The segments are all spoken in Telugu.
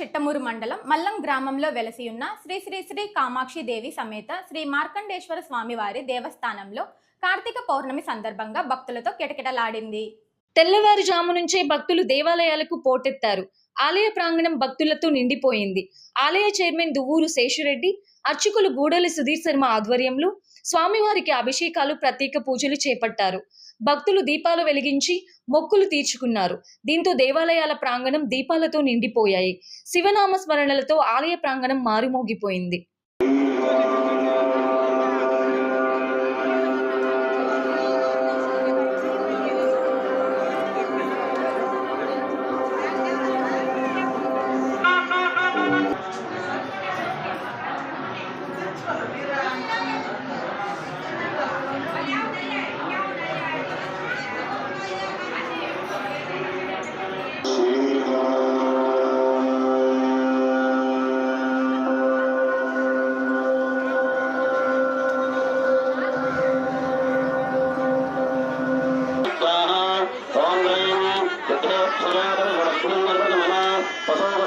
చిట్టమూరు మండలం మల్లం గ్రామంలో వెలసి ఉన్న శ్రీ శ్రీ శ్రీ కామాక్షి దేవి సమేత శ్రీ మార్కండేశ్వర స్వామివారి దేవస్థానంలో కార్తీక పౌర్ణమి సందర్భంగా భక్తులతో కిటకిటలాడింది. తెల్లవారుజాము నుంచే భక్తులు దేవాలయాలకు పోటెత్తారు. ఆలయ ప్రాంగణం భక్తులతో నిండిపోయింది. ఆలయ చైర్మన్ దువ్వూరు శేషురెడ్డి అర్చకులు గూడలి సుధీర్ శర్మ ఆధ్వర్యంలో స్వామివారికి అభిషేకాలు ప్రత్యేక పూజలు చేపట్టారు. భక్తులు దీపాలు వెలిగించి మొక్కులు తీర్చుకున్నారు. దీంతో దేవాలయాల ప్రాంగణం దీపాలతో నిండిపోయాయి. శివనామ స్మరణలతో ఆలయ ప్రాంగణం మారుమోగిపోయింది.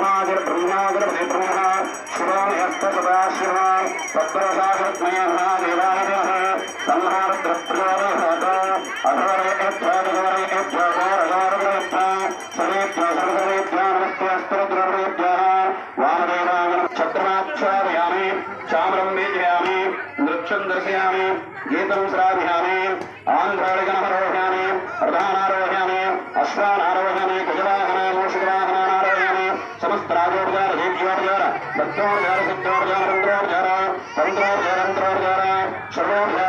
विष्णागर्भीमागर्भिभ्रमः शिवोहस्त सदाशिव तत्प्रसादत्मयः देवानः संहारद्रप्रियोः अधोरे समस्त राजोर जा रेडियोर जा दत्तोर जा सत्तोर जा मंत्रोर जा रंध्रोर जा रंध्रोर जा सर्वोर जा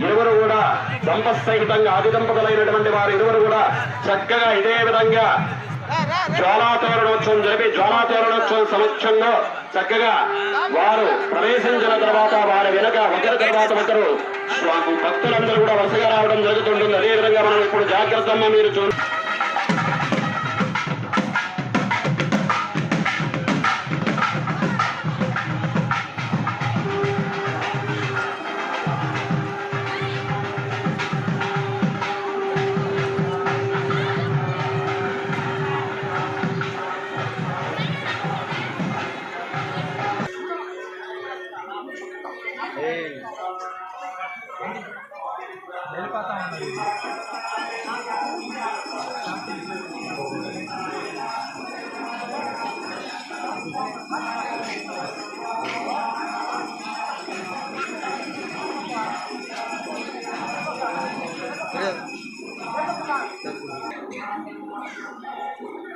ఇరువురు కూడా దంపసహితంగా ఆది దంపతులైనటువంటి వారు ఇరువురు కూడా చక్కగా ఇదే విధంగా జ్వాలాతోరణోత్సవం జరిపి జ్వాలాతోరణోత్సవం సమక్షంలో చక్కగా వారు ప్రవేశించిన తర్వాత వారి వెనక ఒకరి తర్వాత ఒకరు భక్తులందరూ కూడా వరుసగా రావడం జరుగుతుంటుంది. అదే విధంగా మనం ఇప్పుడు జాగ్రత్తగా మీరు చూడండి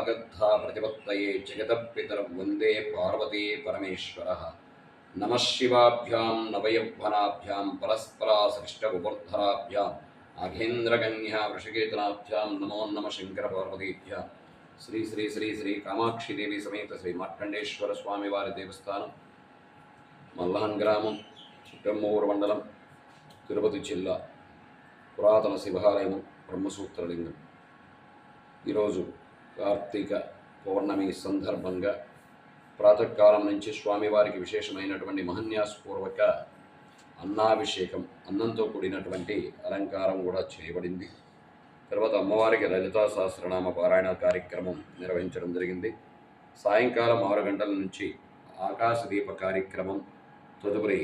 अगद्धा प्रतिपत्तये जगदपितर वंदे पार्वती परमेश्वरः। नमः शिवाभ्यां नवयौवनाभ्यां परस्परासृष्टगुवर्धराभ्याम् అఘేంద్రగణ్య వృషకేతనాభ్యాం నమో నమ శంకర పార్వతీభ్య శ్రీ శ్రీ శ్రీ శ్రీ కామాక్షిదేవి సమేత శ్రీ మార్కండేశ్వర స్వామి వారి దేవస్థానం మల్లాన్ గ్రామం చిట్టమ్మూరు మండలం తిరుపతి జిల్లా పురాతన శివాలయం బ్రహ్మసూత్రలింగం. ఈరోజు కార్తీక పౌర్ణమి సందర్భంగా ప్రాతకాలం నుంచి స్వామివారికి విశేషమైనటువంటి మహన్యాసపూర్వక అన్నాభిషేకం అన్నంతో కూడినటువంటి అలంకారం కూడా చేయబడింది. తర్వాత అమ్మవారికి లలితా సహస్రనామ పారాయణ కార్యక్రమం నిర్వహించడం జరిగింది. సాయంకాలం ఆరు గంటల నుంచి ఆకాశ దీప కార్యక్రమం తదుపరి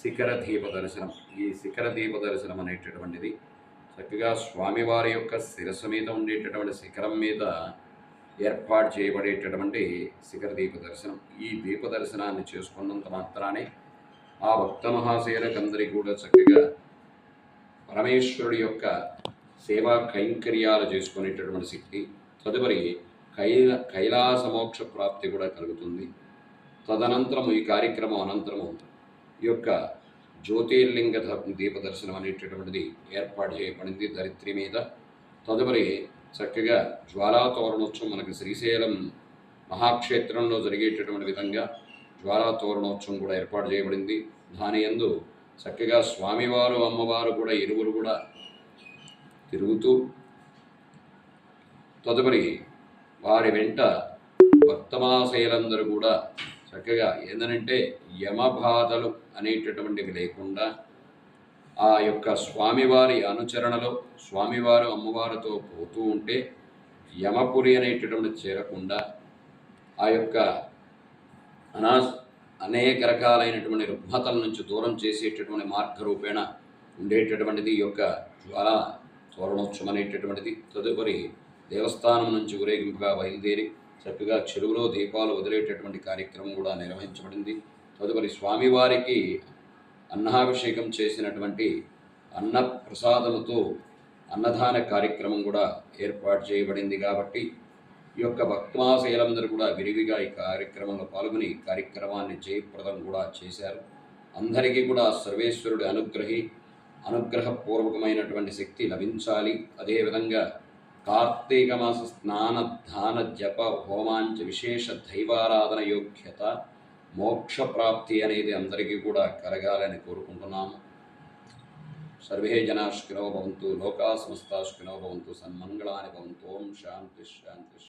శిఖర దీప దర్శనం. ఈ శిఖర దీప దర్శనం అనేటటువంటిది చక్కగా స్వామివారి యొక్క శిరస్సు మీద ఉండేటటువంటి శిఖరం మీద ఏర్పాటు చేయబడేటటువంటి శిఖర దీప దర్శనం. ఈ దీప దర్శనాన్ని చేసుకున్నంత మాత్రానే ఆ భక్త మహాశయులకందరికీ కూడా చక్కగా పరమేశ్వరుడి యొక్క సేవా కైంకర్యాలు చేసుకునేటటువంటి శక్తి తదుపరి కైల కైలాస మోక్ష ప్రాప్తి కూడా కలుగుతుంది. తదనంతరం ఈ కార్యక్రమం అనంతరము ఈ యొక్క జ్యోతిర్లింగ దీప దర్శనం అనేటటువంటిది ఏర్పాటు చేయబడింది దరిత్రి మీద. తదుపరి చక్కగా జ్వాలా తోరణోత్సవం మనకు శ్రీశైలం మహాక్షేత్రంలో జరిగేటటువంటి విధంగా జ్వాలా తోరణోత్సవం కూడా ఏర్పాటు చేయబడింది. దాని యందు చక్కగా స్వామివారు అమ్మవారు కూడా ఇరువురు కూడా తిరుగుతూ తదుపరి వారి వెంట భక్తమాశయులందరూ కూడా చక్కగా ఏంటంటే యమబాధలు అనేటటువంటివి లేకుండా ఆ యొక్క స్వామివారి అనుచరణలో స్వామివారు అమ్మవారితో పోతూ ఉంటే యమపురి అనేటటువంటి చేరకుండా ఆ యొక్క అనా అనేక రకాలైనటువంటి రుగ్మతల నుంచి దూరం చేసేటటువంటి మార్గరూపేణ ఉండేటటువంటిది ఈ యొక్క జ్వాల తోరణోత్సవం అనేటటువంటిది. తదుపరి దేవస్థానం నుంచి ఊరేగింపుగా బయలుదేరి చక్కగా చెరువులో దీపాలు వదిలేటటువంటి కార్యక్రమం కూడా నిర్వహించబడింది. తదుపరి స్వామివారికి అన్నాభిషేకం చేసినటువంటి అన్న ప్రసాదముతో అన్నదాన కార్యక్రమం కూడా ఏర్పాటు చేయబడింది కాబట్టి ఈ యొక్క భక్తమాశయులందరూ కూడా విరివిగా ఈ కార్యక్రమంలో పాల్గొని కార్యక్రమాన్ని జయప్రదం కూడా చేశారు. అందరికీ కూడా సర్వేశ్వరుడి అనుగ్రహి అనుగ్రహపూర్వకమైనటువంటి శక్తి లభించాలి. అదేవిధంగా కార్తీక మాస స్నాన దాన జప హోమాంచ విశేష దైవారాధన యోగ్యత మోక్ష ప్రాప్తి అనేది అందరికీ కూడా కలగాలని కోరుకుంటున్నాము. సర్వే జనాశ్కినో భవంతు లోకా సంస్థాశ్కినో భవంతు సన్మంగళాని భవంతు. ఓం శాంతి శాంతి